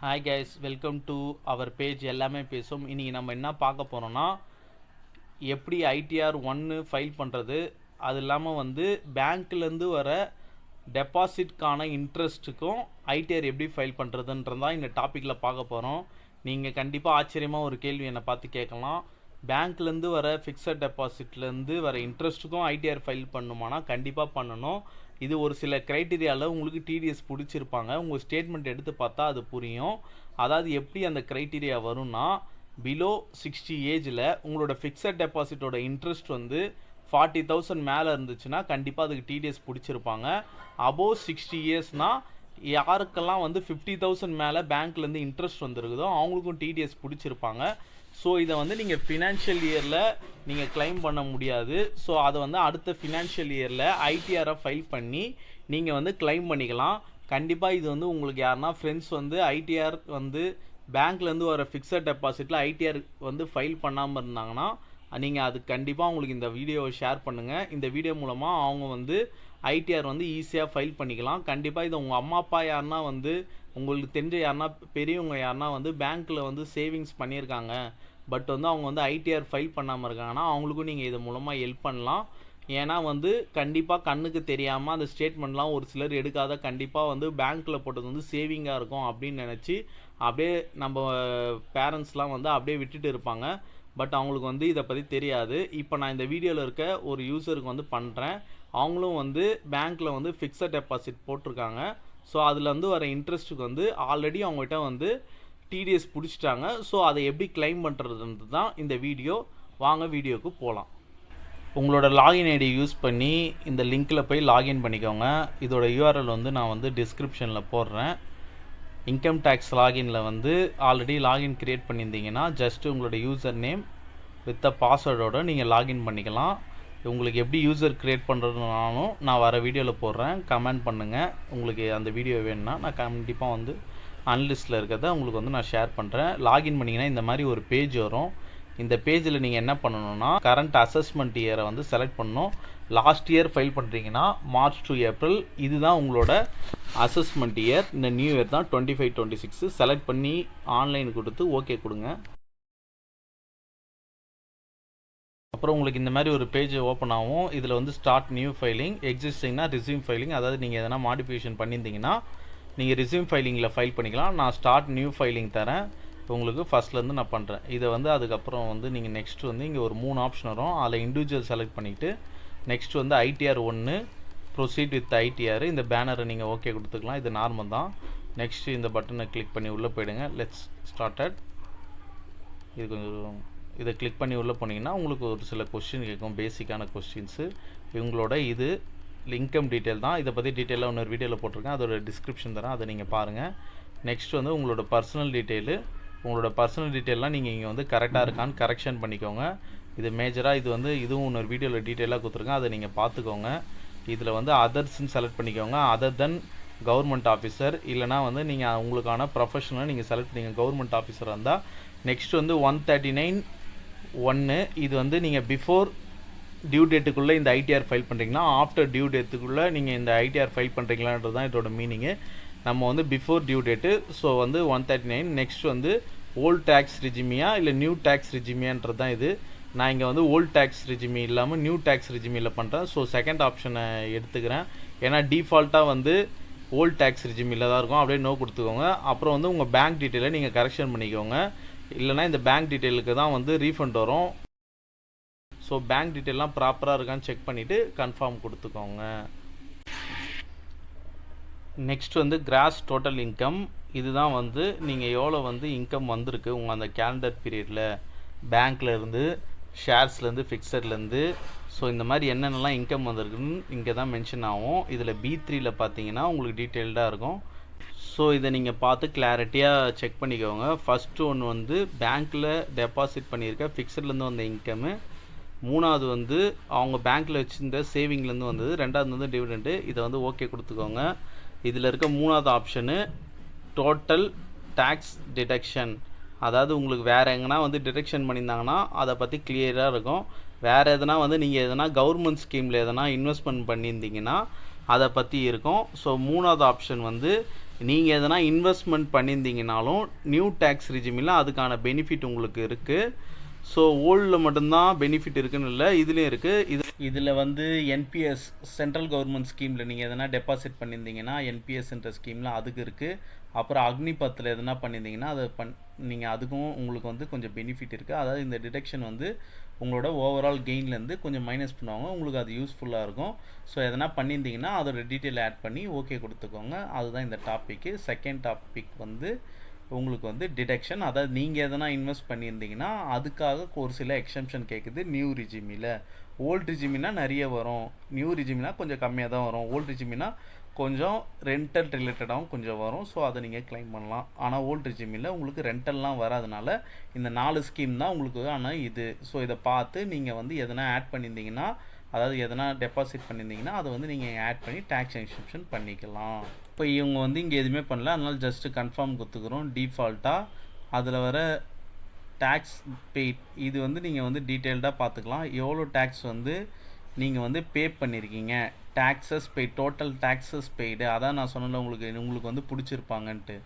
Hi guys welcome to our page எல்லாமே பேசும். இன்றைக்கி நம்ம என்ன பார்க்க போகிறோன்னா எப்படி ஐடிஆர் ஒன்று ஃபைல் பண்ணுறது அது இல்லாமல் வந்து பேங்க்லேருந்து வர டெபாசிட்கான இன்ட்ரெஸ்ட்டுக்கும் ஐடிஆர் எப்படி ஃபைல் பண்ணுறதுன்றதான் இந்த டாப்பிக்கில் பார்க்க போகிறோம் நீங்கள் கண்டிப்பாக ஆச்சரியமாக ஒரு கேள்வி என்னை பார்த்து கேட்கலாம். பேங்க்லேருந்து வர ஃபிக்ஸட் டெபாசிட்லேருந்து வர இன்ட்ரெஸ்ட்டுக்கும் ஐடிஆர் ஃபைல் பண்ணுமானா கண்டிப்பாக பண்ணணும். இது ஒரு சில க்ரைட்டீரியாவில் உங்களுக்கு டிடிஎஸ் பிடிச்சிருப்பாங்க. உங்கள் ஸ்டேட்மெண்ட் எடுத்து பார்த்தா அது புரியும். அதாவது எப்படி அந்த க்ரைட்டீரியா வரும்னா பிலோ சிக்ஸ்டி ஏஜில் உங்களோட ஃபிக்ஸட் டெபாசிட்டோட இன்ட்ரெஸ்ட் வந்து ஃபார்ட்டி தௌசண்ட் மேலே இருந்துச்சுன்னா கண்டிப்பாக அதுக்கு டிடிஎஸ் பிடிச்சிருப்பாங்க. அபோவ் சிக்ஸ்டி இயர்ஸ்னால் யாருக்கெல்லாம் வந்து ஃபிஃப்டி தௌசண்ட் மேலே பேங்க்லேருந்து இன்ட்ரெஸ்ட் வந்திருக்குதோ அவங்களுக்கும் டிடிஎஸ் பிடிச்சிருப்பாங்க. ஸோ இதை வந்து நீங்கள் ஃபினான்ஷியல் இயரில் நீங்கள் கிளைம் பண்ண முடியாது. ஸோ அதை வந்து அடுத்த ஃபினான்ஷியல் இயரில் ஐடிஆரை ஃபைல் பண்ணி நீங்கள் வந்து கிளைம் பண்ணிக்கலாம். கண்டிப்பாக இது வந்து உங்களுக்கு யாருன்னா ஃப்ரெண்ட்ஸ் வந்து ஐடிஆர் வந்து பேங்க்லேருந்து வர ஃபிக்ஸட் டெபாசிட்டில் ஐடிஆர் வந்து ஃபைல் பண்ணாமல் இருந்தாங்கன்னா நீங்கள் அது கண்டிப்பாக உங்களுக்கு இந்த வீடியோவை ஷேர் பண்ணுங்கள் இந்த வீடியோ மூலமாக அவங்க வந்து ஐடிஆர் வந்து ஈஸியாக ஃபைல் பண்ணிக்கலாம். கண்டிப்பாக இது உங்கள் அம்மா அப்பா யாருன்னா வந்து உங்களுக்கு தெரிஞ்ச யாருன்னா பெரியவங்க யாருன்னா வந்து பேங்க்கில் வந்து சேவிங்ஸ் பண்ணியிருக்காங்க. பட் வந்து அவங்க வந்து ஐடிஆர் ஃபைல் பண்ணாமல் இருக்காங்கன்னா அவங்களுக்கும் நீங்கள் இது மூலமாக ஹெல்ப் பண்ணலாம். ஏன்னா வந்து கண்டிப்பாக கண்ணுக்கு தெரியாமல் அந்த ஸ்டேட்மெண்ட்லாம் ஒரு சிலர் எடுக்காத கண்டிப்பாக வந்து பேங்க்கில் போட்டது வந்து சேவிங்காக இருக்கும் அப்படின்னு நினச்சி அப்படியே நம்ம பேரண்ட்ஸ்லாம் வந்து அப்படியே விட்டுட்டு இருப்பாங்க. பட் அவங்களுக்கு வந்து இதை பற்றி தெரியாது. இப்போ நான் இந்த வீடியோவில் இருக்க ஒரு யூசருக்கு வந்து பண்ணுறேன் அவங்களும் வந்து பேங்க்கில் வந்து ஃபிக்ஸட் டெபாசிட் போட்டிருக்காங்க. ஸோ அதில் வந்து வர இன்ட்ரெஸ்ட்டுக்கு வந்து ஆல்ரெடி அவங்ககிட்ட வந்து டிடிஎஸ் பிடிச்சிட்டாங்க. ஸோ அதை எப்படி கிளைம் பண்ணுறதுன்றது தான் இந்த வீடியோ வாங்க வீடியோக்கு போகலாம் உங்களோட லாகின் ஐடி யூஸ் பண்ணி இந்த லிங்க்கில் போய் லாகின் பண்ணிக்கோங்க. இதோட யூஆர்எல் வந்து நான் வந்து டிஸ்கிரிப்ஷனில் போடுறேன். இன்கம் டேக்ஸ் லாகினில் வந்து ஆல்ரெடி லாகின் க்ரியேட் பண்ணியிருந்தீங்கன்னா ஜஸ்ட் உங்களோட யூசர் நேம் வித் அ பாஸ்வேர்டோட நீங்கள் லாகின் பண்ணிக்கலாம். உங்களுக்கு எப்படி யூஸர் க்ரியேட் பண்ணுறதுனாலும் நான் வர வீடியோவில் போடுறேன். கமெண்ட் பண்ணுங்கள் உங்களுக்கு அந்த வீடியோ வேணும்னா நான் கண்டிப்பாக வந்து அன்லிஸ்ட்டில் இருக்கிறத உங்களுக்கு வந்து நான் ஷேர் பண்ணுறேன் லாகின் பண்ணிங்கன்னா இந்த மாதிரி ஒரு பேஜ் வரும். இந்த பேஜில் நீங்கள் என்ன பண்ணணும்னா கரண்ட் அசஸ்மெண்ட் இயரை வந்து செலக்ட் பண்ணணும். லாஸ்ட் இயர் ஃபைல் பண்ணுறீங்கன்னா மார்ச் டு ஏப்ரல் இதுதான் உங்களோட அசஸ்மெண்ட் இயர் இந்த நியூ இயர் தான் twenty five twenty six select பண்ணி ஆன்லைன் கொடுத்து ஓகே கொடுங்க. அப்புறம் உங்களுக்கு இந்த மாதிரி ஒரு பேஜ் ஓப்பன் ஆகும். இதில் வந்து ஸ்டார்ட் நியூ ஃபைலிங் எக்ஸிஸ்டிங்னா ரிசியூம் ஃபைலிங் அதாவது நீங்கள் எதனா மாடிஃபிகேஷன் பண்ணியிருந்தீங்கன்னா நீங்கள் ரிசியூம் ஃபைலிங்கில் ஃபைல் பண்ணிக்கலாம். நான் ஸ்டார்ட் நியூ ஃபைலிங் தரேன். உங்களுக்கு ஃபஸ்ட்லேருந்து நான் பண்ணுறேன் இதை வந்து அதுக்கப்புறம் வந்து நீங்கள் நெக்ஸ்ட் வந்து இங்கே ஒரு மூணு ஆப்ஷன் வரும். அதில் இண்டிவிஜுவல் செலக்ட் பண்ணிவிட்டு நெக்ஸ்ட் வந்து ஐடிஆர் ஒன்று ப்ரொசீட் வித் ஐடிஆர் இந்த பேனரை நீங்கள் ஓகே கொடுத்துக்கலாம். இது நார்மல் தான். நெக்ஸ்ட்டு இந்த பட்டனை கிளிக் பண்ணி உள்ளே போயிடுங்க. லெட்ஸ் ஸ்டார்டட் இது கொஞ்சம் இதை கிளிக் பண்ணி உள்ளே போனீங்கன்னா உங்களுக்கு ஒரு சில கொஸ்டின் கேட்கும். பேசிக்கான கொஸ்டின்ஸு இவங்களோட இது இன்கம் டீட்டெயில் தான். இதை பற்றி டீட்டெயிலாக இன்னொரு வீடியோவில் போட்டிருக்கேன். அதோட டிஸ்கிரிப்ஷன் தரேன். அதை நீங்கள் பாருங்கள் நெக்ஸ்ட் வந்து உங்களோட பர்சனல் டீட்டெயிலு உங்களோட பர்சனல் டீட்டெயிலாம் நீங்கள் இங்கே வந்து கரெக்டாக இருக்கான்னு கரெக்ஷன் பண்ணிக்கோங்க. இது மேஜராக இது வந்து இதுவும் இன்னொரு வீடியோவில் டீட்டெயிலாக கொடுத்துருக்கேன். அதை நீங்கள் பார்த்துக்கோங்க. இதில் வந்து அதர்ஸ்ன்னு செலக்ட் பண்ணிக்கோங்க. அதர் தென் கவர்மெண்ட் ஆஃபீஸர் இல்லைனா வந்து நீங்கள் உங்களுக்கான ப்ரொஃபஷனல் நீங்கள் செலக்ட் பண்ணிங்க கவர்மெண்ட் ஆஃபீஸராக இருந்தால் நெக்ஸ்ட் வந்து ஒன் தேர்ட்டி நைன் ஒன்று இது வந்து நீங்கள் பிஃபோர் டியூ டேட்டுக்குள்ளே இந்த ஐடிஆர் ஃபைல் பண்ணுறீங்களா ஆஃப்டர் டியூ டேட்டுக்குள்ளே நீங்கள் இந்த ஐடிஆர் ஃபைல் பண்ணுறீங்களான்றது தான் இதோட மீனிங்கு நம்ம வந்து பிஃபோர் டியூ டேட்டு ஸோ வந்து ஒன் தேர்ட்டி நைன் நெக்ஸ்ட் வந்து ஓல்ட் டேக்ஸ் ரிஜிமியா இல்லை நியூ டேக்ஸ் ரிஜிமியான்றது தான் இது. நான் இங்கே வந்து ஓல்ட் டேக்ஸ் ரிஜிமி இல்லாமல் நியூ டேக்ஸ் ரிஜிமியில் பண்ணுறேன் ஸோ செகண்ட் ஆப்ஷனை எடுத்துக்கிறேன். ஏன்னா டிஃபால்ட்டாக வந்து ஓல்ட் டேக்ஸ் ரிஜிமியில் தான் இருக்கும். அப்படியே நோ கொடுத்துக்கோங்க. அப்புறம் வந்து உங்கள் பேங்க் டீட்டெயிலை நீங்கள் கரெக்ஷன் பண்ணிக்கோங்க. இல்லைனா இந்த பேங்க் டீட்டெயிலுக்கு தான் வந்து ரீஃபண்ட் வரும். ஸோ பேங்க் டீட்டெயிலாம் ப்ராப்பராக இருக்கான்னு செக் பண்ணிவிட்டு கன்ஃபார்ம் கொடுத்துக்கோங்க. நெக்ஸ்ட் வந்து கிராஸ் டோட்டல் இன்கம் இதுதான் வந்து நீங்கள் எவ்வளோ வந்து இன்கம் வந்திருக்கு உங்கள் அந்த கேலண்டர் பீரியடில் பேங்க்லேருந்து ஷேர்ஸ்லேருந்து ஃபிக்ஸட்லேருந்து ஸோ இந்த மாதிரி என்னென்னலாம் இன்கம் வந்திருக்குன்னு இங்கே தான் மென்ஷன் ஆகும். இதில் பி த்ரீயில் பார்த்தீங்கன்னா உங்களுக்கு டீட்டெயில்டாக இருக்கும். ஸோ இதை நீங்கள் பார்த்து கிளாரிட்டியாக செக் பண்ணிக்கோங்க. ஃபஸ்ட்டு ஒன்று வந்து பேங்க்கில் டெபாசிட் பண்ணியிருக்க ஃபிக்ஸட்லேருந்து வந்த இன்கம்மு மூணாவது வந்து அவங்க பேங்க்கில் வச்சுருந்த சேவிங்லேருந்து வந்தது. ரெண்டாவது வந்து டிவிடெண்டு இதை வந்து ஓகே கொடுத்துக்கோங்க. இதில் இருக்க மூணாவது ஆப்ஷனு டோட்டல் டேக்ஸ் டிடக்ஷன் அதாவது உங்களுக்கு வேறு எங்கன்னா வந்து டிடெக்ஷன் பண்ணியிருந்தாங்கன்னா அதை பற்றி கிளியராக இருக்கும். வேறு எதனா வந்து நீங்கள் எதனா கவர்மெண்ட் ஸ்கீமில் எதனா இன்வெஸ்ட்மெண்ட் பண்ணியிருந்தீங்கன்னா அதை பற்றி இருக்கும். ஸோ மூணாவது ஆப்ஷன் வந்து நீங்கள் எதனா இன்வெஸ்ட்மெண்ட் பண்ணியிருந்தீங்கனாலும் நியூ டேக்ஸ் ரிஜிமில் அதுக்கான பெனிஃபிட் உங்களுக்கு இருக்குது ஸோ ஓல்டில் மட்டும்தான் பெனிஃபிட் இருக்குன்னு இல்லை இதுலேயும் இருக்குது இது இதில் வந்து என்பிஎஸ் சென்ட்ரல் கவர்மெண்ட் ஸ்கீமில் நீங்கள் எதனா டெபாசிட் பண்ணியிருந்தீங்கன்னா என்பிஎஸ்ன்ற ஸ்கீமில் அதுக்கு இருக்குது அப்புறம் அக்னிபத்தில் எதனா பண்ணியிருந்தீங்கன்னா அதை பண் நீங்கள் அதுக்கும் உங்களுக்கு வந்து கொஞ்சம் பெனிஃபிட் இருக்குது அதாவது இந்த டிடெக்ஷன் வந்து உங்களோட ஓவரால் கெயின்லேருந்து கொஞ்சம் மைனஸ் பண்ணுவாங்க. உங்களுக்கு அது யூஸ்ஃபுல்லாக இருக்கும். ஸோ எதனா பண்ணியிருந்தீங்கன்னா அதோட டீட்டெயில் ஆட் பண்ணி ஓகே கொடுத்துக்கோங்க. அதுதான் இந்த டாப்பிக்கு செகண்ட் டாபிக் வந்து உங்களுக்கு வந்து டிடெக்ஷன் அதாவது நீங்கள் எதனா இன்வெஸ்ட் பண்ணியிருந்தீங்கன்னா அதுக்காக ஒரு சில எக்ஸம்ஷன் கேட்குது நியூ ரிஜிமில் ஓல்ட் ரிஜிமினா நிறைய வரும். நியூ ரிஜிமினா கொஞ்சம் கம்மியாக தான் வரும். ஓல்ட் ரிஜிமினா கொஞ்சம் ரெண்டல் ரிலேட்டடாகவும் கொஞ்சம் வரும். ஸோ அதை நீங்கள் க்ளைம் பண்ணலாம். ஆனால் ஓல்ட் ரிஜிமில் உங்களுக்கு ரெண்டல்லாம் வராதனால இந்த நாலு ஸ்கீம் தான் உங்களுக்கு ஆனால் இது. ஸோ இதை பார்த்து நீங்கள் வந்து எதனா ஆட் பண்ணியிருந்தீங்கன்னா அதாவது எதனா டெபாசிட் பண்ணியிருந்தீங்கன்னா அதை வந்து நீங்கள் ஆட் பண்ணி டேக்ஸ் எக்ஸம்ஷன் பண்ணிக்கலாம். இப்போ இவங்க வந்து இங்கே எதுவுமே பண்ணல. அதனால் ஜஸ்ட்டு கன்ஃபார்ம் கொடுத்துக்குறோம். டீஃபால்ட்டாக அதில் வர டேக்ஸ் பெய்ட் இது வந்து நீங்கள் வந்து டீட்டெயில்டாக பார்த்துக்கலாம். எவ்வளோ டேக்ஸ் வந்து நீங்கள் வந்து பே பண்ணியிருக்கீங்க taxes paid total taxes paid அதான் நான் சொன்னல உங்களுக்கு உங்களுக்கு வந்து பிடிச்சிருப்பாங்கன்ட்டு.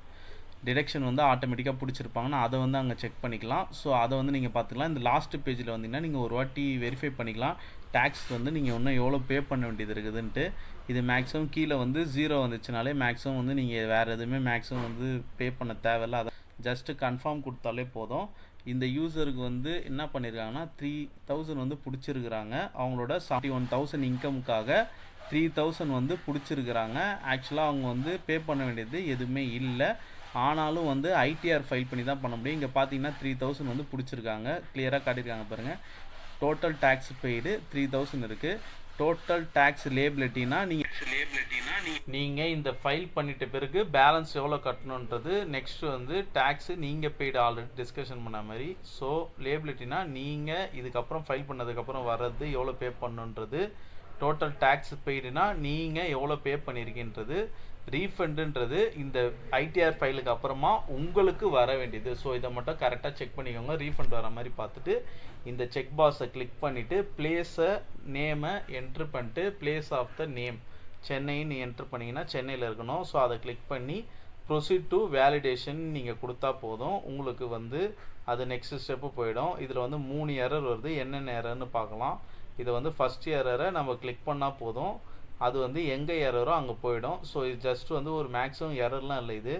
டிடெக்ஷன் வந்து ஆட்டோமேட்டிக்காக பிடிச்சிருப்பாங்கன்னா அதை வந்து அங்கே செக் பண்ணிக்கலாம். ஸோ அதை வந்து நீங்கள் பார்த்துக்கலாம். இந்த லாஸ்ட் பேஜில் வந்தீங்கன்னா நீங்கள் ஒரு வாட்டி வெரிஃபை பண்ணிக்கலாம். டேக்ஸ் வந்து நீங்கள் இன்னும் எவ்வளோ பே பண்ண வேண்டியது இருக்குதுன்ட்டு. இது மேக்ஸிமம் கீழே வந்து ஜீரோ வந்துச்சுனாலே மேக்ஸிமம் வந்து நீங்கள் வேறு எதுவுமே மேக்ஸிமம் வந்து பே பண்ண தேவையில்ல. அதை ஜஸ்ட்டு கன்ஃபார்ம் கொடுத்தாலே போதும். இந்த யூசருக்கு வந்து என்ன பண்ணியிருக்காங்கன்னா த்ரீ தௌசண்ட் வந்து பிடிச்சிருக்கிறாங்க. அவங்களோட செவன்ட்டி ஒன் தௌசண்ட் இன்கமுக்காக த்ரீ தௌசண்ட் வந்து பிடிச்சிருக்கிறாங்க. ஆக்சுவலாக அவங்க வந்து பே பண்ண வேண்டியது எதுவுமே இல்லை. ஆனாலும் வந்து ஐடிஆர் ஃபைல் பண்ணி தான் பண்ண முடியும். இங்கே பார்த்தீங்கன்னா த்ரீ தௌசண்ட் வந்து பிடிச்சிருக்காங்க. கிளியராக காட்டியிருக்காங்க பாருங்கள் total tax paid three thousand இருக்குது டோட்டல் டேக்ஸ் லேபிலிட்டினா நீங்கள் நீங்கள் இந்த ஃபைல் பண்ணிட்ட பிறகு பேலன்ஸ் எவ்வளோ கட்டணுன்றது நெக்ஸ்ட் வந்து டேக்ஸு நீங்கள் பெய்டு ஆல்ரெடி டிஸ்கஷன் பண்ண மாதிரி. ஸோ லேபிலிட்டினா நீங்கள் இதுக்கப்புறம் ஃபைல் பண்ணதுக்கப்புறம் வர்றது எவ்வளோ பே பண்ணுன்றது. டோட்டல் டேக்ஸ் பெய்டுனா நீங்கள் எவ்வளோ பே பண்ணியிருக்கின்றது ரீஃபண்டுன்றது இந்த ஐடிஆர் ஃபைலுக்கு அப்புறமா உங்களுக்கு வர வேண்டியது. ஸோ இதை மட்டும் கரெக்டாக செக் பண்ணிக்கோங்க. ரீஃபண்ட் வர மாதிரி பார்த்துட்டு இந்த செக் பாக்ஸை கிளிக் பண்ணிவிட்டு பிளேஸை நேமை என்ட்ரு பண்ணிட்டு பிளேஸ் ஆஃப் த நேம் சென்னைன்னு என்ட்ரு பண்ணிங்கன்னா சென்னையில் இருக்கணும். ஸோ அதை கிளிக் பண்ணி ப்ரொசீட் டு வேலிடேஷன் நீங்கள் கொடுத்தா போதும். உங்களுக்கு வந்து அது நெக்ஸ்ட் ஸ்டெப்பு போயிடும். இதில் வந்து மூணு எரர் வருது. என்னென்ன எரர்னு பார்க்கலாம். இதை வந்து ஃபஸ்ட் எரரை நம்ம கிளிக் பண்ணால் போதும். அது வந்து எங்கே எரரோ அங்கே போயிடும். ஸோ இது ஜஸ்ட் வந்து ஒரு மேக்ஸிமம் எரர்லாம் இல்லை இது.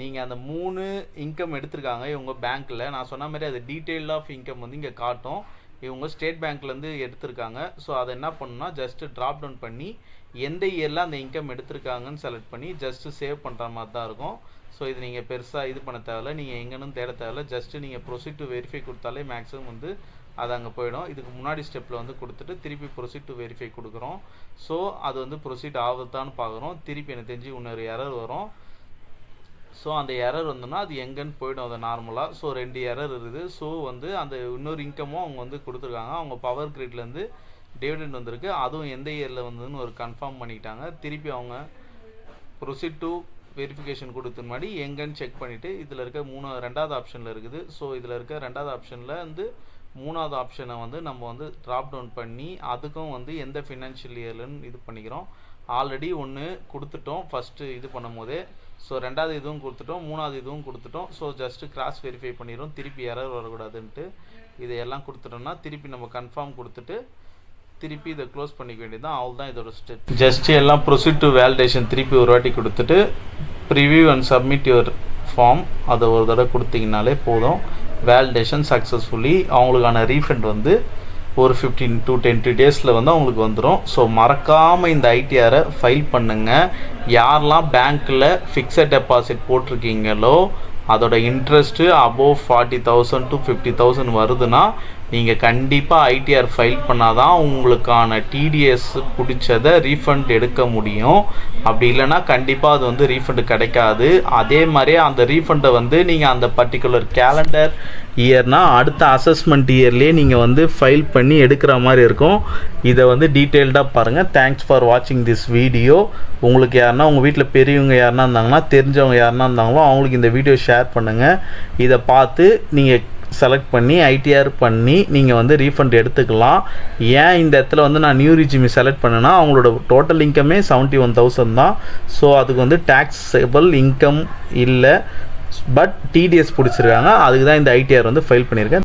நீங்கள் அந்த மூணு இன்கம் எடுத்திருக்காங்க இவங்க பேங்க்கில் நான் சொன்ன மாதிரி அது டீட்டெயில் ஆஃப் இன்கம் வந்து இங்கே காட்டும். இவங்க ஸ்டேட் பேங்க்லேருந்து எடுத்திருக்காங்க. ஸோ அதை என்ன பண்ணுன்னா ஜஸ்ட்டு ட்ராப் டவுன் பண்ணி எந்த இயரில் அந்த இன்கம் எடுத்திருக்காங்கன்னு செலக்ட் பண்ணி ஜஸ்ட்டு சேவ் பண்ணுற மாதிரி தான் இருக்கும். ஸோ இது நீங்கள் பெருசாக இது பண்ண தேவையில்ல. நீங்கள் எங்கேன்னு தேட தேவையில்ல. ஜஸ்ட்டு நீங்கள் ப்ரொசீட் டு வெரிஃபை கொடுத்தாலே மேக்ஸிமம் வந்து அது அங்கே போயிடும். இதுக்கு முன்னாடி ஸ்டெப்பில் வந்து கொடுத்துட்டு திருப்பி ப்ரொசீட் டு வெரிஃபை கொடுக்குறோம். ஸோ அது வந்து ப்ரொசீட் ஆகுதான்னு பார்க்குறோம். திருப்பி எனக்கு தெரிஞ்சு இன்னொரு எரர் வரும். ஸோ அந்த எரர் வந்துன்னா அது எங்கேன்னு போயிடும். அது நார்மலாக ஸோ ரெண்டு எரர் இருக்குது. ஸோ வந்து அந்த இன்னொரு இன்கமும் அவங்க வந்து கொடுத்துருக்காங்க. அவங்க பவர் கிரிட்லேருந்து டிவிடெண்ட் வந்திருக்கு. அதுவும் எந்த இயரில் வந்ததுன்னு ஒரு கன்ஃபார்ம் பண்ணிக்கிட்டாங்க. திருப்பி அவங்க ப்ரொசீட் டு வெரிஃபிகேஷன் கொடுத்த முன்னாடி எங்கன்னு செக் பண்ணிவிட்டு இதில் இருக்க மூணு ரெண்டாவது ஆப்ஷனில் இருக்குது. ஸோ இதில் இருக்க ரெண்டாவது ஆப்ஷனில் வந்து மூணாவது ஆப்ஷனை வந்து நம்ம வந்து ட்ராப் டவுன் பண்ணி அதுக்கும் வந்து எந்த ஃபினான்ஷியல் இயர்லன்னு இது பண்ணிக்கிறோம். ஆல்ரெடி ஒன்று கொடுத்துட்டோம் ஃபஸ்ட்டு இது பண்ணும் போதே ஸோ ரெண்டாவது இதுவும் கொடுத்துட்டோம் மூணாவது இதுவும் கொடுத்துட்டோம். ஸோ ஜஸ்ட்டு கிராஸ் வெரிஃபை பண்ணிடுறோம் திருப்பி எரர் வரக்கூடாதுன்ட்டு. இதையெல்லாம் கொடுத்துட்டோம்னா திருப்பி நம்ம கன்ஃபார்ம் கொடுத்துட்டு திருப்பி இதை க்ளோஸ் பண்ணிக்க வேண்டியது தான் அவள் தான் இதோட ஸ்டெப் ஜஸ்ட் எல்லாம் ப்ரொசீட் டு வேலிடேஷன் திருப்பி ஒரு வாட்டி கொடுத்துட்டு preview and submit your form அதை ஒரு தடவை கொடுத்தீங்கனாலே போதும். வேலிடேஷன் சக்ஸஸ்ஃபுல்லி அவங்களுக்கான ரீஃபண்ட் வந்து ஒரு ஃபிஃப்டீன் டு டென்டி டேஸில் வந்து அவங்களுக்கு வந்துடும் ஸோ மறக்காமல் இந்த ஐடிஆரை ஃபைல் பண்ணுங்கள் யாரெல்லாம் பேங்க்கில் ஃபிக்ஸட் டெபாசிட் போட்டிருக்கீங்களோ அதோட interest above forty thousand to fifty thousand வருதுன்னா நீங்கள் கண்டிப்பாக ஐடிஆர் ஃபைல் பண்ணால் தான் உங்களுக்கான டிடிஎஸ் பிடிச்சதை ரீஃபண்ட் எடுக்க முடியும். அப்படி இல்லைன்னா கண்டிப்பாக அது வந்து ரீஃபண்டு கிடைக்காது. அதே மாதிரி அந்த ரீஃபண்டை வந்து நீங்கள் அந்த பர்டிகுலர் கேலண்டர் இயர்னால் அடுத்த அசஸ்மெண்ட் இயர்லேயே நீங்கள் வந்து ஃபைல் பண்ணி எடுக்கிற மாதிரி இருக்கும். இதை வந்து டீட்டெயில்டாக பாருங்கள் தேங்க்ஸ் ஃபார் வாட்சிங் திஸ் வீடியோ உங்களுக்கு யாருன்னா உங்கள் வீட்டில் பெரியவங்க யாருன்னா இருந்தாங்கன்னா தெரிஞ்சவங்க யாருன்னா இருந்தாங்களோ அவங்களுக்கு இந்த வீடியோ ஷேர் பண்ணுங்கள் இதை பார்த்து நீங்கள் செலக்ட் பண்ணி ஐடிஆர் பண்ணி நீங்கள் வந்து ரீஃபண்ட் எடுத்துக்கலாம். ஏன் இந்த இடத்துல வந்து நான் நியூ ரிஜிமி செலக்ட் பண்ணேன்னா அவங்களோட டோட்டல் இன்கமே செவன்ட்டி ஒன் தௌசண்ட் தான். ஸோ அதுக்கு வந்து டேக்ஸபிள் இன்கம் இல்லை. பட் டிடிஎஸ் பிடிச்சிருக்காங்க. அதுக்கு தான் இந்த ஐடிஆர் வந்து ஃபைல் பண்ணியிருக்கேன்.